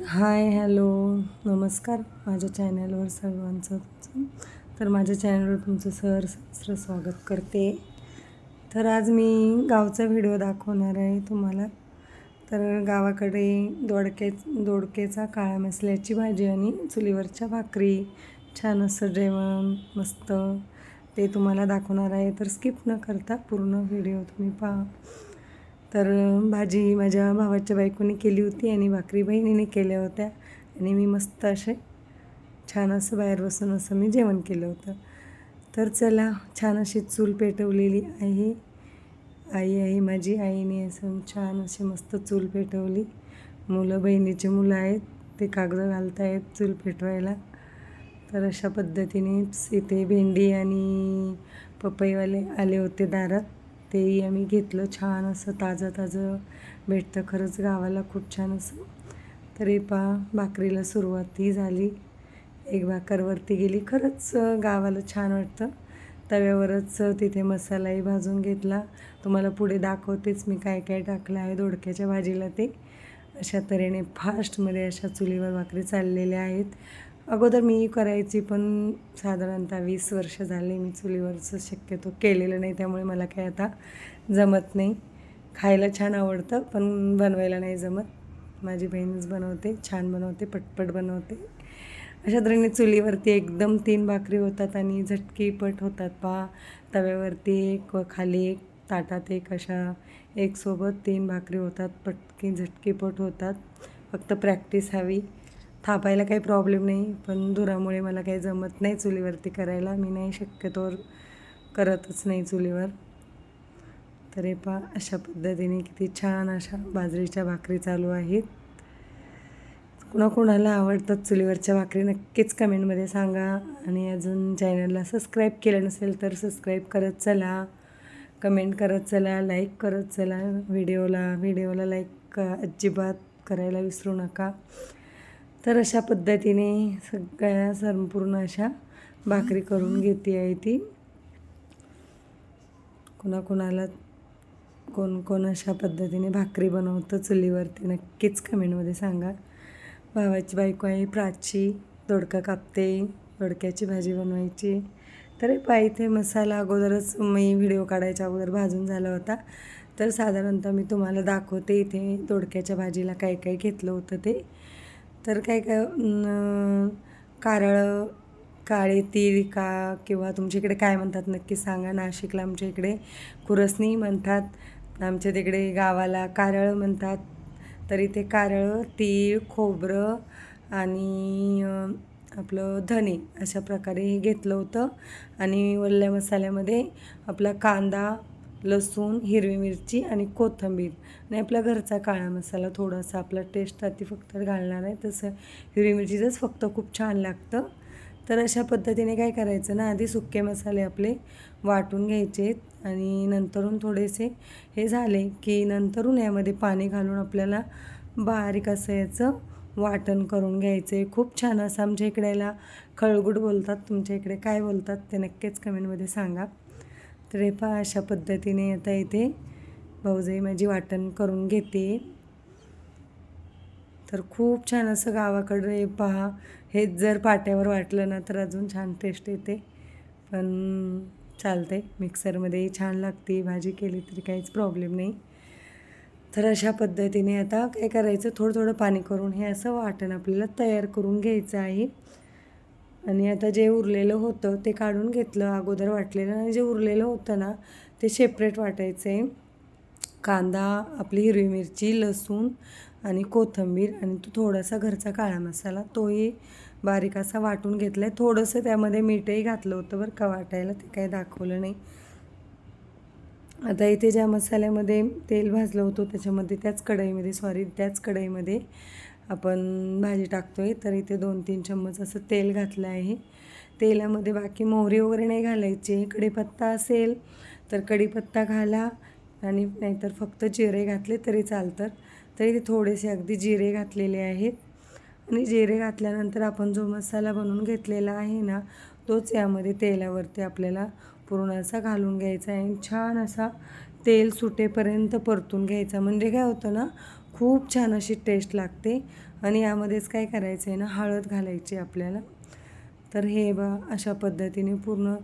Hi hello. नमस्कार माझ्या चॅनलवर सर्वांचं. तर माझ्या चॅनलवर तुमचं सर सहस्र स्वागत करते. तर आज मी गावचा व्हिडिओ दाखवणार आहे तुम्हाला. तर गावाकडे दोडके दोडकेचा काळा मसल्याची भाजी आणि चुलीवरच्या भाकरी छान असं जेवण मस्त ते तुम्हाला दाखवणार आहे. तर स्किप न करता पूर्ण व्हिडिओ तुम्ही पहा. तर भाजी माझ्या भावाच्या बायकोने केली होती आणि भाकरी बहिणीने केल्या होत्या. आणि मी मस्त असे छान असं बाहेर बसून असं मी जेवण केलं होतं. तर चला छान अशी चूल पेटवलेली आहे. आई आहे माझी आईने असं छान अशी मस्त चूल पेटवली. मुलं बहिणीचे मुलं आहेत ते कागद घालत आहेत चूल पेटवायला. तर अशा पद्धतीने इथे भेंडी आणि पपईवाले आले होते दारात. तेही आम्ही घेतलं छान असं ताजं ताजं. भेटतं खरंच गावाला खूप छान असं. तरी पा भाकरीला सुरुवातही झाली. एक भाकरवरती गेली. खरंच गावाला छान वाटतं. तव्यावरच तिथे मसालाही भाजून घेतला. तुम्हाला पुढे दाखवतेच मी काय काय टाकलं आहे दोडक्याच्या भाजीला ते. अशा तऱ्हेने फास्टमध्ये अशा चुलीवर भाकरी चाललेल्या आहेत. अगोदर मी करायची पण साधारणतः वीस वर्ष झाले मी चुलीवरचं शक्यतो केलेलं नाही त्यामुळे मला काय आता जमत नाही. खायला छान आवडतं पण बनवायला नाही जमत. माझी बहीणच बनवते छान बनवते पटपट बनवते. अशा तऱ्हेने चुलीवरती एकदम तीन भाकरी होतात आणि झटकी पट होतात. पा तव्यावरती एक व खाली एक ताटात एक अशा एकसोबत तीन भाकरी होतात. पटकी झटकीपट होतात. फक्त प्रॅक्टिस हवी. थापायला काही प्रॉब्लेम नाही पण धुरामुळे मला काही जमत नाही चुलीवरती करायला. मी नाही शक्यतोवर करतच नाही चुलीवर. तरी पा अशा पद्धतीने किती छान अशा बाजरीच्या भाकरी चालू आहेत. कुणाकुणाला आवडतात चुलीवरच्या भाकरी नक्कीच कमेंटमध्ये सांगा. आणि अजून चॅनलला सबस्क्राईब केलं नसेल तर सबस्क्राईब करत चला. कमेंट करत चला लाईक करत चला. व्हिडिओला व्हिडिओला लाईक अजिबात करायला विसरू नका. तर अशा पद्धतीने सगळ्या संपूर्ण अशा भाकरी करून घेते आहे ती. कोणाकोणाला कोण कोण अशा पद्धतीने भाकरी बनवतं चुलीवरती नक्कीच कमेंटमध्ये सांगा. भावाची बायको आहे प्राची दोडका कापते दोडक्याची भाजी बनवायची. तर पा इथे मसाला अगोदरच मी व्हिडिओ काढायच्या अगोदर भाजून झाला होता. तर साधारणतः मी तुम्हाला दाखवते इथे दोडक्याच्या भाजीला काय काय घेतलं होतं ते. तर काय काय कारळं काळे तीळ का किंवा तुमच्या इकडे काय म्हणतात? नक्की सांगा. नाशिकला आमच्या इकडे खुरसणी म्हणतात. आमच्या तिकडे गावाला कारळ म्हणतात. तर इथे कारळ तीळ खोबरं आणि आपलं धने अशा प्रकारे हे घेतलं होतं. आणि वल्ल्या मसाल्यामध्ये आपला कांदा लसूण हिरवी मिरची आणि कोथिंबीर. आणि आपला घरचा काळा मसाला थोडासा आपला टेस्ट आधी फक्त घालणार आहे. तसं हिरवी मिरचीचंच फक्त खूप छान लागतं. तर अशा पद्धतीने काय करायचं ना आधी सुके मसाले आपले वाटून घ्यायचे आणि नंतरून थोडेसे हे झाले की नंतरून यामध्ये पाणी घालून आपल्याला बारीक असं याचं वाटण करून घ्यायचं. आहे खूप छान असं आमच्या इकडेला याला बोलतात. तुमच्या इकडे काय बोलतात ते नक्कीच कमेंटमध्ये सांगा. तर हे पहा अशा पद्धतीने आता इथे भाऊजाई माझी वाटण करून घेते. तर खूप छान असं गावाकडे पहा. हेच जर पाट्यावर वाटलं ना तर अजून छान टेस्ट येते. पण चालते मिक्सरमध्येही छान लागते. भाजी केली तरी काहीच प्रॉब्लेम नाही. तर अशा पद्धतीने आता काय करायचं? थोडं थोडं पाणी करून हे असं वाटण आपल्याला तयार करून घ्यायचं आहे. आणि आता जे उरलेलं होतं ते काढून घेतलं. अगोदर वाटलेलं आणि जे उरलेलं होतं ना ते सेपरेट वाटायचं. आहे कांदा आपली हिरवी मिरची लसूण आणि कोथिंबीर आणि तो थोडासा घरचा काळा मसाला तोही बारीक असा वाटून घेतला आहे थोडंसं त्यामध्ये मीठही घातलं होतं बरं का वाटायला ते काही दाखवलं नाही. आता इथे ज्या मसाल्यामध्ये तेल भाजलं होतं त्याच्यामध्ये त्याच कढईमध्ये सॉरी त्याच कढईमध्ये आपण भाजी टाकतो आहे तर इथे दोन तीन चम्मच असं तेल घातलं आहे. तेलामध्ये बाकी मोहरी वगैरे नाही घालायची. कढीपत्ता असेल तर कढीपत्ता घाला आणि नाहीतर फक्त जिरे घातले तरी चालतं तरी ते थोडेसे अगदी जिरे घातलेले आहेत. आणि जिरे घातल्यानंतर आपण जो मसाला बनवून घेतलेला आहे ना तोच यामध्ये तेलावरती आपल्याला पूर्ण असा घालून घ्यायचा आहे. छान असा तेल सुटेपर्यंत परतून घ्यायचा. म्हणजे काय होतं ना खूप छान अशी टेस्ट लागते. आणि यामध्येच काय करायचं आहे ना हळद घालायची आपल्याला. तर हे बा अशा पद्धतीने पूर्ण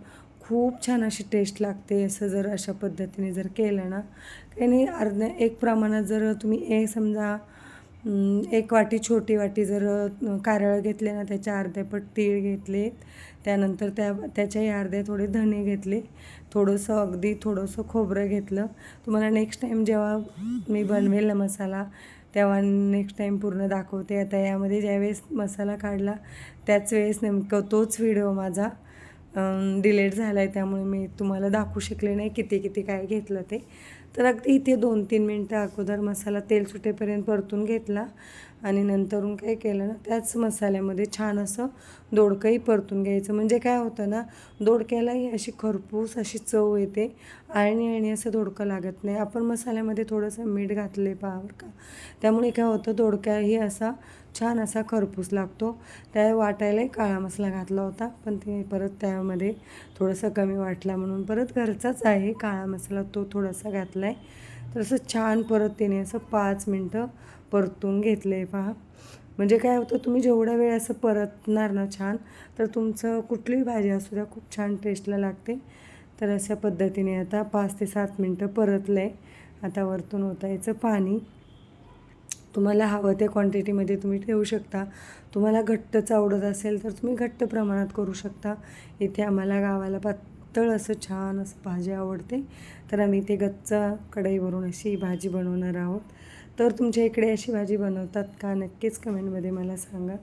खूप छान अशी टेस्ट लागते असं जर अशा पद्धतीने जर केलं ना. काही नाही अर्ध्या एक प्रमाणात जर तुम्ही ए समजा एक वाटी छोटी वाटी जर कारळ घेतले ना त्याच्या अर्ध्यापट तीळ घेतले त्यानंतर त्या त्याच्याही अर्धे थोडे धणे घेतले थोडंसं अगदी थोडंसं खोबरं घेतलं. तुम्हाला नेक्स्ट टाईम जेव्हा मी बनवेल ना मसाला तेव्हा नेक्स्ट टाईम पूर्ण दाखवते. आता यामध्ये ज्यावेळेस मसाला काढला त्याच वेळेस नेमकं तोच व्हिडिओ माझा डिलेट झाला आहे त्यामुळे मी तुम्हाला दाखवू शकले नाही किती किती काय घेतलं ते. तर अगदी इथे दोन तीन मिनटं अगोदर मसाला तेल सुटेपर्यंत परतून घेतला आणि नंतरून काय केलं ना त्याच मसाल्यामध्ये छान असं दोडकंही परतून घ्यायचं. म्हणजे काय होतं ना दोडक्यालाही अशी खरपूस अशी चव येते. आणि आणि असं दोडकं लागत नाही. आपण मसाल्यामध्ये थोडंसं मीठ घातले पावर का? त्यामुळे काय होतं दोडक्याही असा छान असा खरपूस लागतो. त्या वाटायलाही काळा मसाला घातला होता पण ते परत त्यामध्ये थोडंसं कमी वाटला म्हणून परत घरचाच आहे काळा मसाला तो थोडासा घातला आहे तर असं छान परत त्याने असं पाच मिनटं परतून घेतलं आहे पहा. म्हणजे काय होतं तुम्ही जेवढा वेळ असं परतणार ना छान तर तुमचं कुठलीही भाजी असू द्या खूप छान टेस्टला लागते. तर अशा पद्धतीने आता पाच ते सात मिनटं परतलं आहे आता वरतून ओतायचं पाणी. तुम्हाला हवं त्या क्वांटिटीमध्ये तुम्ही ठेवू शकता. तुम्हाला घट्टच आवडत असेल तर तुम्ही घट्ट प्रमाणात करू शकता. इथे आम्हाला गावाला पातळ असं छान असं भाजी आवडते. तर आम्ही ते गच्च कढईवरून अशी भाजी बनवणार आहोत. तर तुमच्या इकडे अशी भाजी बनवतात का? नक्कीच कमेंटमध्ये मला सांगा.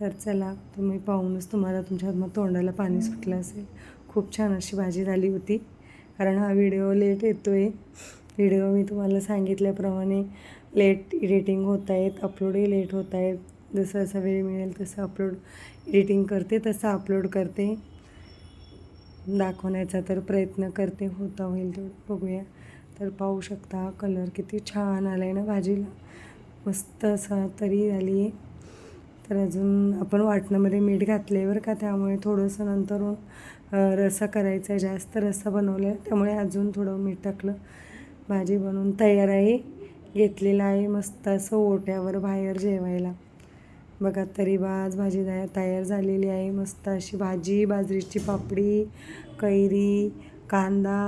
तर चला तुम्ही पाहूनच तुम्हाला तुमच्या मग तोंडाला पाणी सुटलं असेल. खूप छान अशी भाजी झाली होती. कारण हा व्हिडिओ लेट येतो आहे व्हिडिओ मी तुम्हाला सांगितल्याप्रमाणे लेट एडिटिंग होत आहेत अपलोडही लेट होत आहेत जसं असा वेळ मिळेल तसं अपलोड एडिटिंग करते तसं अपलोड करते. दाखवण्याचा तर प्रयत्न करते होता होईल तेवढं. बघूया. तर पाहू शकता कलर किती छान आला आहे ना भाजीला मस्त असा तरी आली आहे. तर अजून आपण वाटणामध्ये मीठ घातले बरं का त्यामुळे थोडंसं नंतर अ, रस्सा करायचा आहे. जास्त रस्सा बनवला आहे त्यामुळे अजून थोडं मीठ टाकलं. भाजी बनवून तयार आहे. आहे मस्त असं ओट्यावर बाहेर जेवायला. बघा तरी बाज भाजी तयार झालेली आहे. मस्त अशी भाजी बाजरीची पापडी कैरी कांदा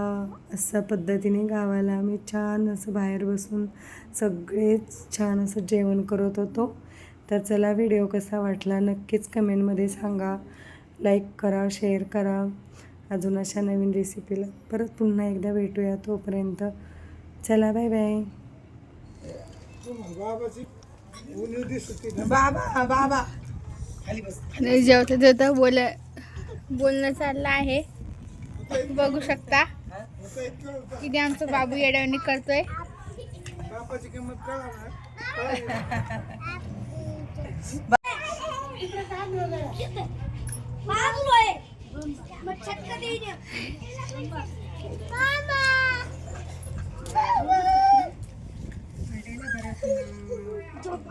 अशा पद्धतीने गावाला आम्ही छान असं बाहेर बसून सगळेच छान असं जेवण करत होतो. तर चला व्हिडिओ कसा वाटला नक्कीच कमेंटमध्ये सांगा. लाईक करा शेअर करा. अजून अशा नवीन रेसिपीला परत पुन्हा एकदा भेटूया तोपर्यंत. चला बाय बाय बाबा बाबा. नाही जेवता जेवता बोल बोलणं चाललं आहे. बघू शकता. किती आमचा बाबू येड्यावणी करतोय. बापाची किंमत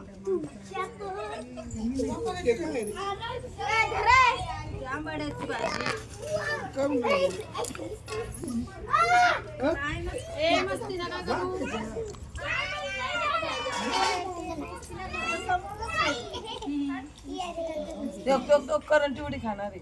कळा ना करंट एवढी खाणार. आहे